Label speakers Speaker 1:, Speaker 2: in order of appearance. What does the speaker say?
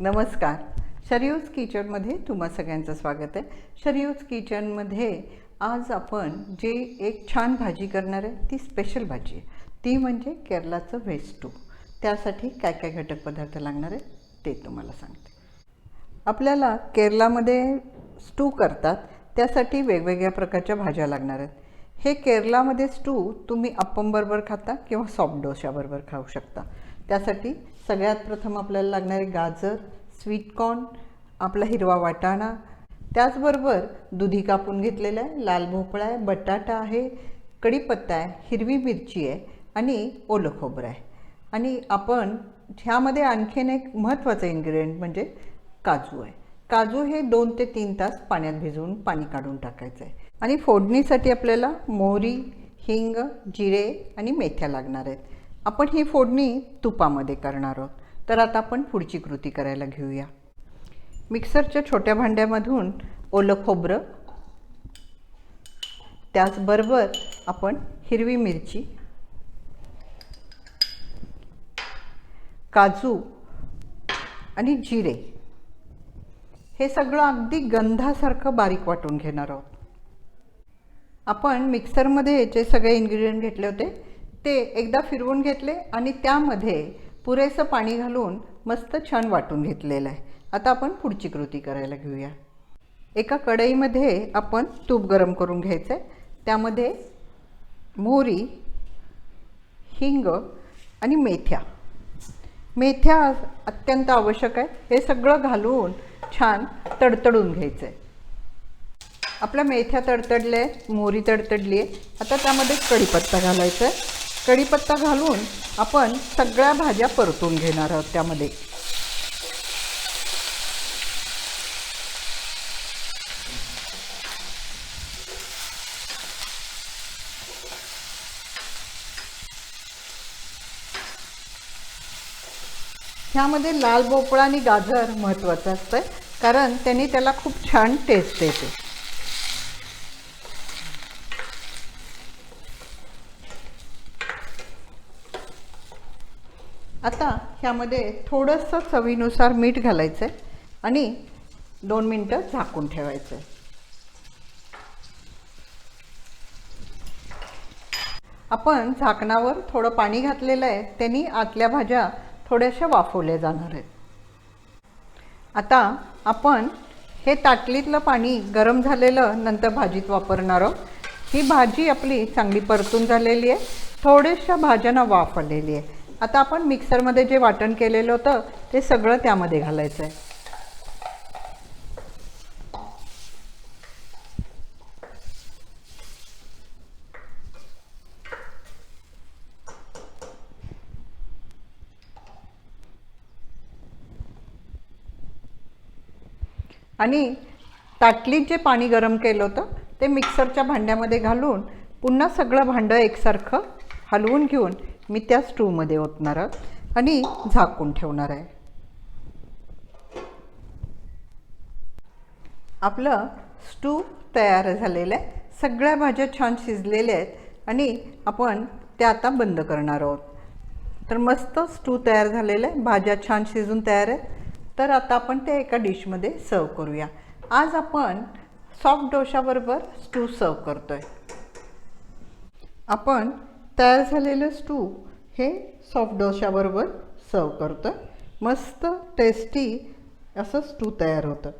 Speaker 1: नमस्कार. शरियूज किचनमध्ये तुम्हा सगळ्यांचं स्वागत आहे. शरियूज किचनमध्ये आज आपण जे एक छान भाजी करणार आहे ती स्पेशल भाजी आहे. ती म्हणजे केरलाचं व्हेज स्टू त्यासाठी काय काय घटक पदार्थ लागणार आहे ते तुम्हाला सांगते. आपल्याला केरलामध्ये स्टू करतात त्यासाठी वेगवेगळ्या प्रकारच्या भाज्या लागणार आहेत. हे केरलामध्ये स्टू तुम्ही अप्पमबरोबर खाता किंवा सॉफ्ट डोशाबरोबर खाऊ शकता. त्यासाठी सगळ्यात प्रथम आपल्याला लागणारे गाजर स्वीट कॉर्न आपला हिरवा वाटाणा. त्याचबरोबर दुधी कापून घेतलेला आहे लाल भोपळा आहे बटाटा आहे कढीपत्ता आहे हिरवी मिरची आहे आणि ओलं खोबरं आहे. आणि आपण ह्यामध्ये आणखीन एक महत्त्वाचं इन्ग्रेडियंट म्हणजे काजू आहे. काजू हे दोन ते तीन तास पाण्यात भिजवून पाणी काढून टाकायचं आहे. आणि फोडणीसाठी आपल्याला मोहरी हिंग जिरे आणि मेथ्या लागणार आहेत. आपण ही फोडणी तुपामध्ये करणार आहोत. तर आता आपण पुढची कृती करायला घेऊया. मिक्सरच्या छोट्या भांड्यामधून ओलं खोबरं त्याचबरोबर आपण हिरवी मिरची काजू आणि जिरे. हे सगळं अगदी गंधासारखं बारीक वाटून घेणार आहोत. आपण मिक्सरमध्ये जे सगळे इन्ग्रेडियंट घेतले होते ते एकदा फिरवून घेतले आणि त्यामध्ये पुरेसं पाणी घालून मस्त छान वाटून घेतलेलं आहे. आता आपण पुढची कृती करायला घेऊया. एका कढईमध्ये आपण तूप गरम करून घ्यायचं आहे. त्यामध्ये मोहरी हिंग आणि मेथ्या. मेथ्या अत्यंत आवश्यक आहे. हे सगळं घालून छान तडतडून घ्यायचं आहे आपल्या मेथ्या तडतडल्या आहेत मोहरी तडतडली आहे आता त्यामध्ये कढीपत्ता घालायचा आहे. कढीपत्ता घालून आपण सगळ्या भाज्या परतून घेणार आहोत त्यामध्ये. ह्यामध्ये लाल भोपळा आणि गाजर महत्त्वाचं असतं कारण त्यांनी त्याला खूप छान टेस्ट येते आता ह्यामध्ये थोडंसं चवीनुसार मीठ घालायचं आहे आणि दोन मिनटं झाकून ठेवायचं आहे आपण झाकणावर थोडं पाणी घातलेलं आहे त्यांनी आतल्या भाज्या थोड्याशा वाफवल्या जाणार आहेत. आता आपण हे ताटलीतलं पाणी गरम झालेलं नंतर भाजीत वापरणार आहोत. ही भाजी आपली चांगली परतून झालेली आहे थोड्याशा भाज्यांना वाफ आलेली आहे. आता आपण मिक्सरमध्ये जे वाटण केलेलं होतं ते सगळं त्यामध्ये घालायचं आहे आणि ताटलीत जे पाणी गरम केलं होतं ते मिक्सरच्या भांड्यामध्ये घालून पुन्हा सगळं भांडं एकसारखं हलवून घेऊन मी त्या स्टूमध्ये ओतणार आहोत आणि झाकून ठेवणार आहे. आपलं स्टू तयार झालेलं आहे. सगळ्या भाज्या छान शिजलेल्या आहेत आणि आपण त्या आता बंद करणार आहोत. तर मस्त स्टू तयार झालेलं आहे. भाज्या छान शिजून तयार आहेत. तर आता आपण ते एका डिशमध्ये सर्व करूया. आज आपण सॉफ्ट डोशाबरोबर स्टू सर्व करतो आहे आपण तयार झालेलं स्टू हे सॉफ्ट डोशाबरोबर सर्व करतं. मस्त टेस्टी असं स्टू तयार होतं.